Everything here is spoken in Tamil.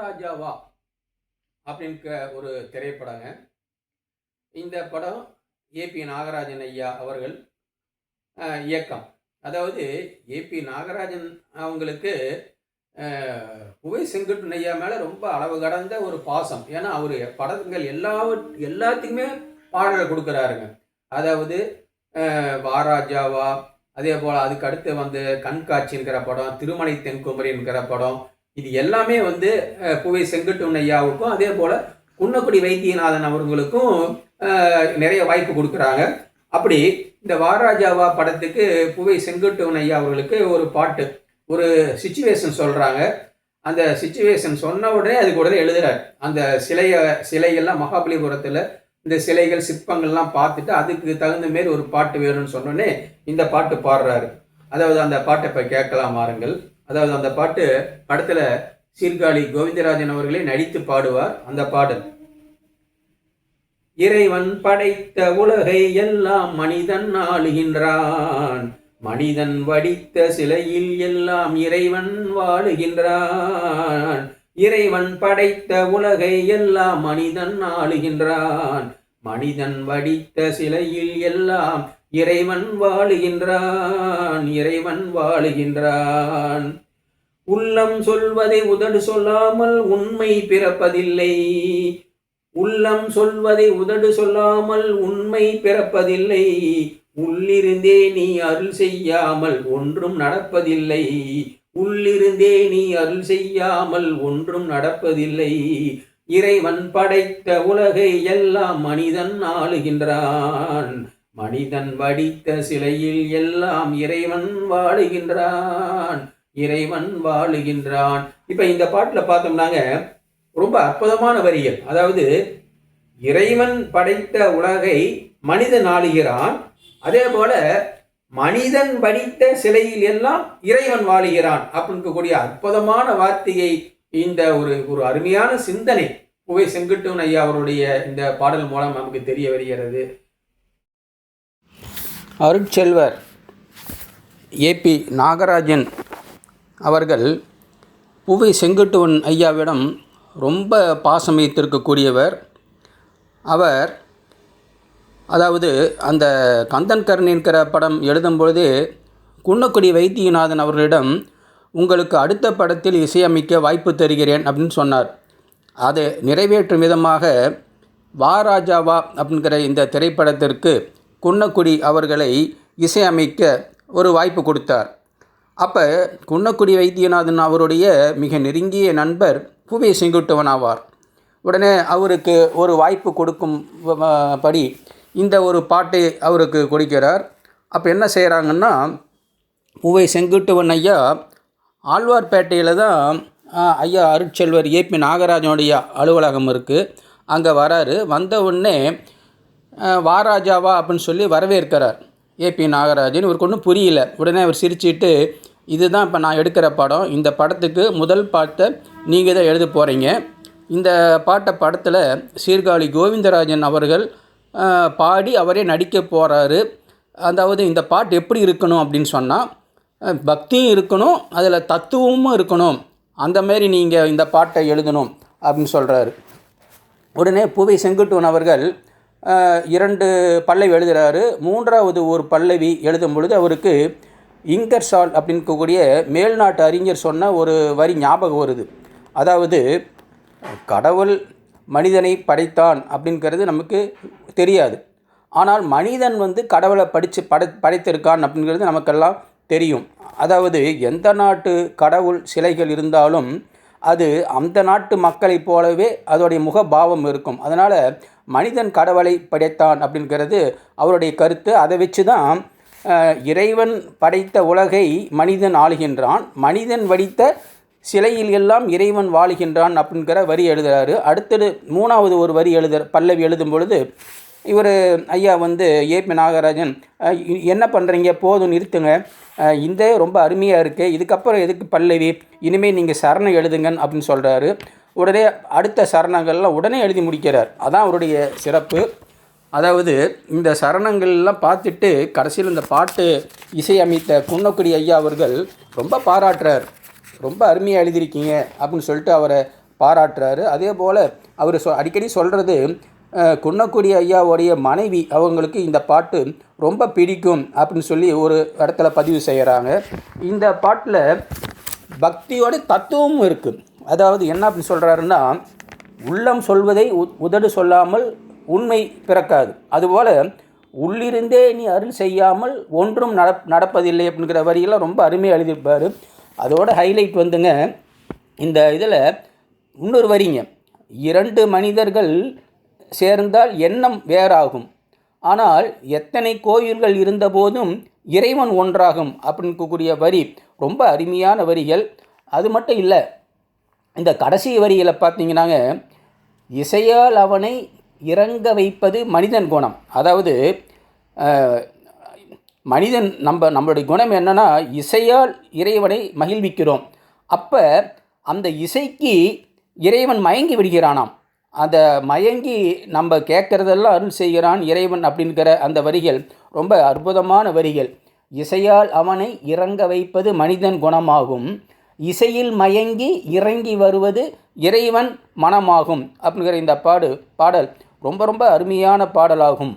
ராஜாவா அப்படின்ற ஒரு திரைப்படங்க. இந்த படம் ஏபி நாகராஜன் ஐயா அவர்கள் இயக்கம். அதாவது ஏபி நாகராஜன் அவங்களுக்கு புவை செங்குட்டன் ஐயா மேலே ரொம்ப அளவு கடந்த ஒரு பாசம். ஏன்னா அவர் படங்கள் எல்லா எல்லாத்துக்குமே பாடல் கொடுக்குறாருங்க. அதாவது வாராஜாவா அதே போல் அதுக்கு அடுத்து வந்து கண்காட்சிங்கிற படம் திருமலை தென்குமரிங்கிற படம் இது எல்லாமே வந்து புவை செங்குட்டுவன் ஐயாவுக்கும் அதே போல் குன்னக்குடி வைத்தியநாதன் அவர்களுக்கும் நிறைய வாய்ப்பு கொடுக்குறாங்க. அப்படி இந்த வாராஜாவா படத்துக்கு புவை செங்குட்டுவன் ஐயா அவர்களுக்கு ஒரு பாட்டு ஒரு சுச்சுவேஷன் சொல்கிறாங்க அந்த சுச்சுவேஷன் சொன்ன உடனே அதுக்கு உடனே எழுதுறாரு. அந்த சிலையை சிலைகள்லாம் மகாபலிபுரத்தில் இந்த சிலைகள் சிற்பங்கள்லாம் பார்த்துட்டு அதுக்கு தகுந்த மாரி ஒரு பாட்டு வேணும்னு சொன்னோடனே இந்த பாட்டு பாடுறாரு. அதாவது அந்த பாட்டை இப்போ கேட்கலாம் வாருங்கள். அதாவது அந்த பாட்டு படத்தில் சீர்காழி கோவிந்தராஜன் அவர்களே நடித்து பாடுவார் அந்த பாடல். இறைவன் படைத்த உலகை எல்லாம் மனிதன் ஆளுகின்றான். மனிதன் வடித்த சிலையில் எல்லாம் இறைவன் வாழுகின்றான். இறைவன் படைத்த உலகை எல்லாம் மனிதன் ஆளுகின்றான். மனிதன் வடித்த சிலையில் எல்லாம் இறைவன் வாழுகின்றான் இறைவன் வாழுகின்றான். உள்ளம் சொல்வதை உதடு சொல்லாமல் உண்மை பிறப்பதில்லை. உள்ளம் சொல்வதை உதடு சொல்லாமல் உண்மை பிறப்பதில்லை. உள்ளிருந்தே நீ அருள் செய்யாமல் ஒன்றும் நடப்பதில்லை. உள்ளிருந்தே நீ அருள் செய்யாமல் ஒன்றும் நடப்பதில்லை. இறைவன் படைத்த உலகை எல்லாம் மனிதன் ஆளுகின்றான். மனிதன் வடித்த சிலையில் எல்லாம் இறைவன் வாழுகின்றான். இறைவன் வாழுகின்றான். இப்ப இந்த பாட்டுல பார்த்தோம்னாங்க ரொம்ப அற்புதமான வரிகள். அதாவது இறைவன் படைத்த உலகை மனிதன் ஆளுகிறான். அதே போல மனிதன் படித்த சிலையில் எல்லாம் இறைவன் வாழுகிறான். அப்படின்னு கூடிய அற்புதமான வார்த்தையை இந்த ஒரு ஒரு அருமையான சிந்தனை புவை செங்குட்டுவன் ஐயா அவருடைய இந்த பாடல் மூலம் நமக்கு தெரிய வருகிறது. அருட்செல்வர் ஏபி நாகராஜன் அவர்கள் புவை செங்குட்டுவன் ஐயாவிடம் ரொம்ப பாசம் வைத்திருக்கக்கூடியவர். அவர் அதாவது அந்த கந்தன் என்கிற படம் எழுதும் பொழுது குன்னக்குடி வைத்தியநாதன் அவர்களிடம் உங்களுக்கு அடுத்த படத்தில் இசையமைக்க வாய்ப்பு தருகிறேன் அப்படின்னு சொன்னார். அதை நிறைவேற்றும் விதமாக வா ராஜாவா அப்படிங்கிற இந்த திரைப்படத்திற்கு குன்னக்குடி அவர்களை இசையமைக்க ஒரு வாய்ப்பு கொடுத்தார். அப்போ குன்னக்குடி வைத்தியநாதன் அவருடைய மிக நெருங்கிய நண்பர் புவி செங்குட்டுவன் ஆவார். உடனே அவருக்கு ஒரு வாய்ப்பு கொடுக்கும் படி இந்த ஒரு பாட்டை அவருக்கு கொடுக்கிறார். அப்போ என்ன செய்கிறாங்கன்னா புவை செங்குட்டுவன் ஐயா ஆழ்வார்பேட்டையில் தான் ஐயா அருட்செல்வர் ஏபி நாகராஜனுடைய அலுவலகம் இருக்குது அங்கே வராரு. வந்த உடனே வாராஜாவா அப்படின்னு சொல்லி வரவேற்கிறார் ஏபி நாகராஜன். இவருக்கு ஒன்றும் புரியல. உடனே அவர் சிரிச்சிட்டு இதுதான் இப்போ நான் எடுக்கிற படம். இந்த படத்துக்கு முதல் பாட்டை நீங்கள் தான் எழுத போகிறீங்க இந்த பாட்டை படத்தில் சீர்காழி கோவிந்தராஜன் அவர்கள் பாடி அவரே நடிக்க போகிறாரு அதாவது இந்த பாட்டு எப்படி இருக்கணும்? அப்படின்னு சொன்னால் பக்தியும் இருக்கணும் அதில் தத்துவமும் இருக்கணும். அந்தமாரி நீங்கள் இந்த பாட்டை எழுதணும் அப்படின்னு சொல்கிறாரு உடனே புவை செங்குட்டுவன் அவர்கள் இரண்டு பல்லவி எழுதுகிறாரு மூன்றாவது ஒரு பல்லவி எழுதும் பொழுது அவருக்கு இங்கர்சால் அப்படின்னு கூடிய மேல்நாட்டு அறிஞர் சொன்ன ஒரு வரி ஞாபகம் வருது. அதாவது கடவுள் மனிதனை படைத்தான் அப்படிங்கிறது நமக்கு தெரியாது. ஆனால் மனிதன் வந்து கடவுளை படித்து படை படைத்திருக்கான் அப்படிங்கிறது நமக்கெல்லாம் தெரியும். அதாவது எந்த நாட்டு கடவுள் சிலைகள் இருந்தாலும் அது அந்த நாட்டு மக்களைப் போலவே அதோடைய முகபாவம் இருக்கும். அதனால் மனிதன் கடவுளை படைத்தான் அப்படிங்கிறது அவருடைய கருத்து. அதை வச்சு தான் இறைவன் படைத்த உலகை மனிதன் ஆளுகின்றான். மனிதன் வடித்த சிலையில் எல்லாம் இறைவன் வாழுகின்றான் அப்படிங்கிற வரி எழுதுகிறாரு அடுத்தது மூணாவது ஒரு வரி எழுத பல்லவி எழுதும் பொழுது இவர் ஐயா வந்து ஏபி நாகராஜன் என்ன பண்ணுறீங்க போதும் நிறுத்துங்க. இந்த ரொம்ப அருமையாக இருக்குது இதுக்கப்புறம் எதுக்கு பல்லவி? இனிமேல் நீங்கள் சரணம் எழுதுங்கன்னு அப்படின்னு சொல்கிறாரு உடனே அடுத்த சரணங்கள்லாம் உடனே எழுதி முடிக்கிறார். அதான் அவருடைய சிறப்பு. அதாவது இந்த சரணங்கள்லாம் பார்த்துட்டு கடைசியில் இந்த பாட்டு இசையமைத்த குன்னக்குடி ஐயா அவர்கள் ரொம்ப பாராட்டுறார். ரொம்ப அருமையாக எழுதியிருக்கீங்க அப்படின்னு சொல்லிட்டு அவரை பாராட்டுறாரு. அதே போல் அவர் சொ அடிக்கடி சொல்கிறது குன்னக்குடி ஐயாவுடைய மனைவி அவங்களுக்கு இந்த பாட்டு ரொம்ப பிடிக்கும் அப்படின்னு சொல்லி ஒரு இடத்துல பதிவு செய்கிறாங்க இந்த பாட்டில் பக்தியோட தத்துவமும் இருக்குது அதாவது என்ன அப்படின்னு சொல்கிறாருன்னா உள்ளம் சொல்வதை உதடு சொல்லாமல் உண்மை பிறக்காது. அதுபோல் உள்ளிருந்தே நீ அருள் செய்யாமல் ஒன்றும் நட நடப்பதில்லை அப்படிங்கிற வரியெல்லாம் ரொம்ப அருமையாக எழுதியிருப்பார். அதோட ஹைலைட் வந்துங்க இந்த இதில் இன்னொரு வரிங்க இரண்டு மனிதர்கள் சேர்ந்தால் எண்ணம் வேறாகும். ஆனால் எத்தனை கோயில்கள் இருந்தபோதும் இறைவன் ஒன்றாகும் அப்படின்னு கூடிய வரி ரொம்ப அருமையான வரிகள். அது மட்டும் இல்லை இந்த கடைசி வரிகளை பார்த்தீங்கன்னாங்க இசையால் அவனை இறங்க வைப்பது மனிதன் குணம். அதாவது மனிதன் நம்ம நம்மளுடைய குணம் என்னன்னா இசையால் இறைவனை மகிழ்விக்கிறோம். அப்போ அந்த இசைக்கு இறைவன் மயங்கி விடுகிறானாம். அதை மயங்கி நம்ம கேட்குறதெல்லாம் அருள் செய்கிறான் இறைவன் அப்படிங்கிற அந்த வரிகள் ரொம்ப அற்புதமான வரிகள். இசையால் அவனை இறங்க வைப்பது மனிதன் குணமாகும். இசையில் மயங்கி இறங்கி வருவது இறைவன் மனமாகும் அப்படிங்கிற இந்த பாடு பாடல் ரொம்ப ரொம்ப அருமையான பாடலாகும்.